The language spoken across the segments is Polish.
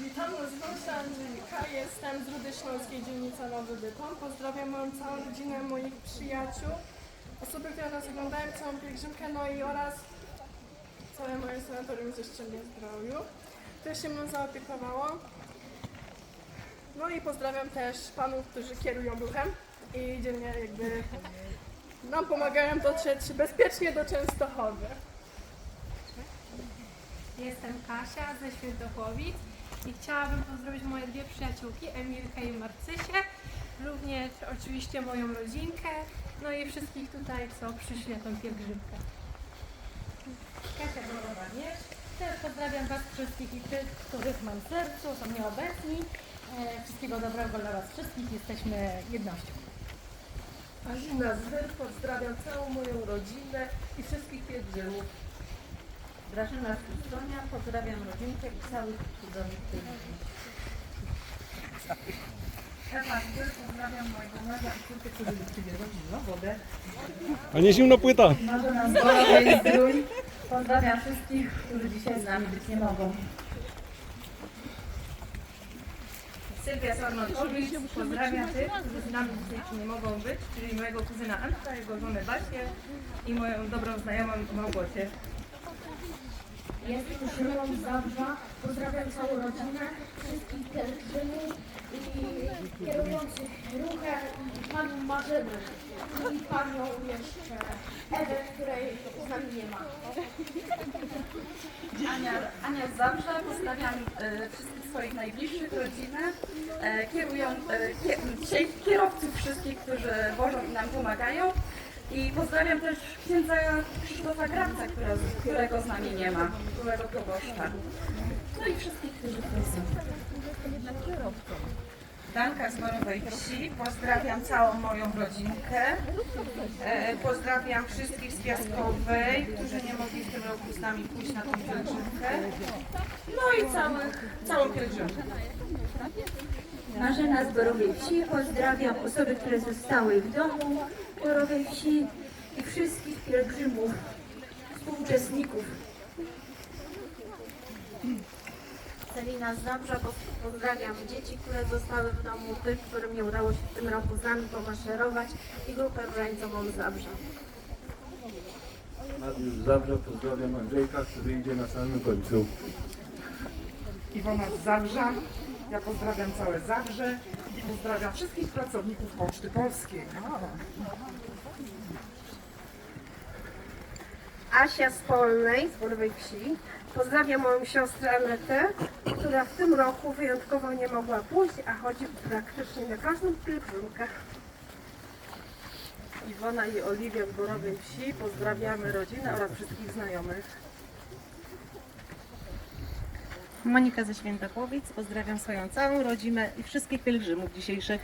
witam, nazywam się Angelika, jestem z Rudy Śląskiej, dzielnica Nowy Bytom. Pozdrawiam moją całą rodzinę, moich przyjaciół, osoby, które nas oglądają, całą pielgrzymkę, no i oraz całe moje sanatorium ze Szczelnia Zdrowiu, które się mną zaopiekowało. No i pozdrawiam też panów, którzy kierują ruchem i dzielnie jakby nam pomagają dotrzeć bezpiecznie do Częstochowy. Jestem Kasia ze Świętochłowic i chciałabym pozdrowić moje dwie przyjaciółki, Emilkę i Marcysię, również oczywiście moją rodzinkę, no i wszystkich tutaj, co przyszli na tą pielgrzymkę. Kasia Borowa. Też pozdrawiam Was wszystkich i tych, których mam w sercu, są nieobecni. E, Wszystkiego dobrego dla Was wszystkich, jesteśmy jednością. Alina Zwyr, pozdrawiam całą moją rodzinę i wszystkich pielgrzymów. Grażyna Sustonia, pozdrawiam rodzinkę i całych cudownych. Ewa Zbyr, pozdrawiam mojego męża i córkę, którzy przywiozą zimną wodę. A nie zimno płyta. Marzena Zborowej Zdrój, pozdrawiam wszystkich, którzy dzisiaj z nami być nie mogą. Sylwia Sarnowicz, pozdrawiam tych, którzy z nami dzisiaj nie mogą być, czyli mojego kuzyna Antka, jego żonę Basię i moją dobrą znajomą Małgosię. Jestem Szymon z Zabrza. Pozdrawiam całą rodzinę, wszystkich pielgrzymów i kierujących ruchem i panią Marzenę i panią jeszcze Ewę, której z nami nie ma. Ania, Ania Zabrza, pozdrawiam e, wszystkich swoich najbliższych, rodzinę, e, kierują, e, kie, dzisiaj kierowców wszystkich, którzy wożą i nam pomagają i pozdrawiam też księdza Krzysztofa Grabca, którego z nami nie ma, byłego proboszcza. No i wszystkich, którzy tutaj są. Danka z Morowej Wsi. Pozdrawiam całą moją rodzinkę. E, pozdrawiam wszystkich z Piaskowej, którzy nie mogli w tym roku z nami pójść na tą pielgrzymkę. No i całych, całą pielgrzymkę. Marzena z Borowej Wsi. Pozdrawiam osoby, które zostały w domu w Borowej Wsi i wszystkich pielgrzymów, współuczestników. Celina z Zabrza, poz- pozdrawiam dzieci, które zostały w domu, tych, którym nie udało się w tym roku z nami pomaszerować i grupę różańcową z Zabrza. Mariusz Zabrze, pozdrawiam Andrzejka, który idzie na samym końcu. Iwona z Zabrza. Ja pozdrawiam całe Zabrze pozdrawiam wszystkich pracowników Poczty Polskiej. Asia z Polnej, z Borowej Wsi. Pozdrawiam moją siostrę Anetę, która w tym roku wyjątkowo nie mogła pójść, a chodzi praktycznie na każdą pielgrzymkę. Iwona i Oliwia z Borowej Wsi, pozdrawiamy rodzinę oraz wszystkich znajomych. Monika ze Świętochłowic, pozdrawiam swoją całą rodzinę i wszystkich pielgrzymów dzisiejszych.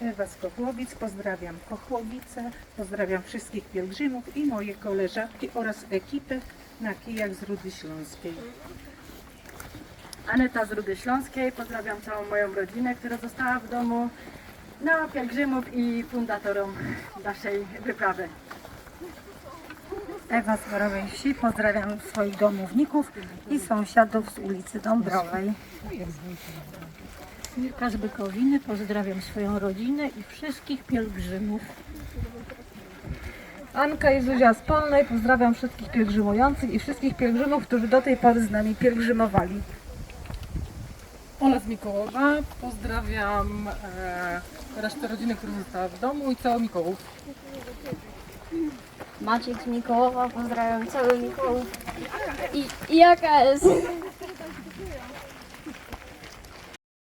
Ewa z Kochłowic, pozdrawiam Kochłowice, pozdrawiam wszystkich pielgrzymów i moje koleżanki oraz ekipę na kijach z Rudy Śląskiej. Aneta z Rudy Śląskiej, pozdrawiam całą moją rodzinę, która została w domu, no pielgrzymów i fundatorom naszej wyprawy. Ewa z Borowej Wsi, pozdrawiam swoich domowników i sąsiadów z ulicy Dąbrowej. Mirka z Bykowiny, pozdrawiam swoją rodzinę i wszystkich pielgrzymów. Anka i Zuzia z Polnej, pozdrawiam wszystkich pielgrzymujących i wszystkich pielgrzymów, którzy do tej pory z nami pielgrzymowali. Ola z Mikołowa, pozdrawiam e, resztę rodziny, która została w domu i całą Mikołów. Maciek z Mikołowa, pozdrawiam cały Mikołów i, i AKS.